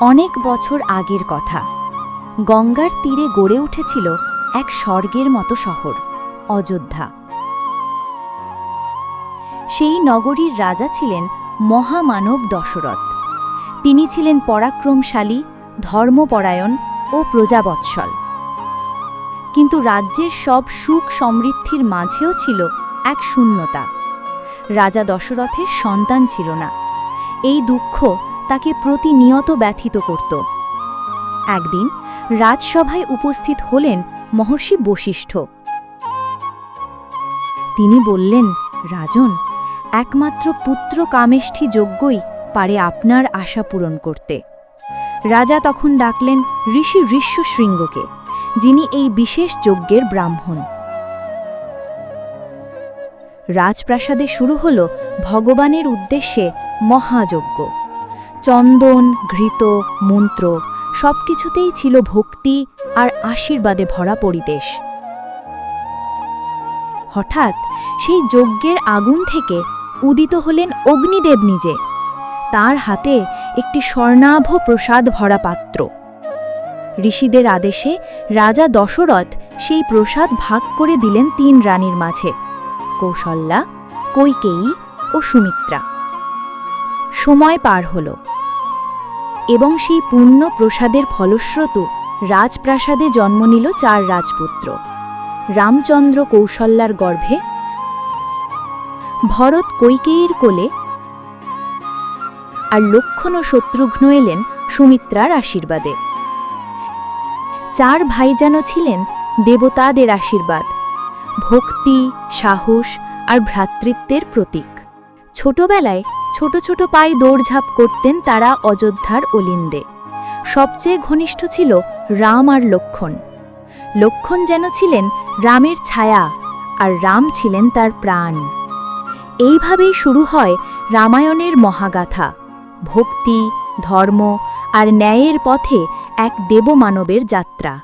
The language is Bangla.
অনেক বছর আগের কথা। গঙ্গার তীরে গড়ে উঠেছিল এক স্বর্গের মতো শহর, অযোধ্যা। সেই নগরীর রাজা ছিলেন মহামানব দশরথ। তিনি ছিলেন পরাক্রমশালী, ধর্মপরায়ণ ও প্রজাবৎসল। কিন্তু রাজ্যের সব সুখ সমৃদ্ধির মাঝেও ছিল এক শূন্যতা। রাজা দশরথের সন্তান ছিল না। এই দুঃখ তাকে প্রতিনিয়ত ব্যথিত করত। একদিন রাজসভায় উপস্থিত হলেন মহর্ষি বশিষ্ঠ। তিনি বললেন, রাজন, একমাত্র পুত্র কামেষ্ঠী যজ্ঞই পারে আপনার আশা পূরণ করতে। রাজা তখন ডাকলেন ঋষি ঋষ্যশৃঙ্গকে, যিনি এই বিশেষ যজ্ঞের ব্রাহ্মণ। রাজপ্রাসাদে শুরু হল ভগবানের উদ্দেশ্যে মহাযজ্ঞ। চন্দন, ঘৃত, মন্ত্র সবকিছুতেই ছিল ভক্তি আর আশীর্বাদে ভরা পরিবেশ। হঠাৎ সেই যজ্ঞের আগুন থেকে উদিত হলেন অগ্নিদেব নিজে। তার হাতে একটি স্বর্ণাভ প্রসাদ ভরা পাত্র। ঋষিদের আদেশে রাজা দশরথ সেই প্রসাদ ভাগ করে দিলেন তিন রানীর মাঝে, কৌশল্যা, কৈকেয়ী ও সুমিত্রা। সময় পার হল। এবং সেই পূর্ণ প্রসাদের ফলস্রোত রাজপ্রাসাদে জন্ম নিল চার রাজপুত্র। রামচন্দ্র কৌশল্যার গর্ভে ভরত কৈকেয়ীর কোলে আর লক্ষণ ও শত্রুঘ্ন এলেন সুমিত্রার আশীর্বাদে। চার ভাই যেন ছিলেন দেবতাদের আশীর্বাদ, ভক্তি, সাহস আর ভ্রাতৃত্বের প্রতীক। ছোটবেলায় ছোট ছোট পায়ে দৌড়ঝাঁপ করতেন তারা অযোধ্যার অলিন্দে। সবচেয়ে ঘনিষ্ঠ ছিল রাম আর লক্ষণ। লক্ষণ যেন ছিলেন রামের ছায়া আর রাম ছিলেন তার প্রাণ। এইভাবেই শুরু হয় রামায়ণের মহাগাথা, ভক্তি, ধর্ম আর ন্যায়ের পথে এক দেবমানবের যাত্রা।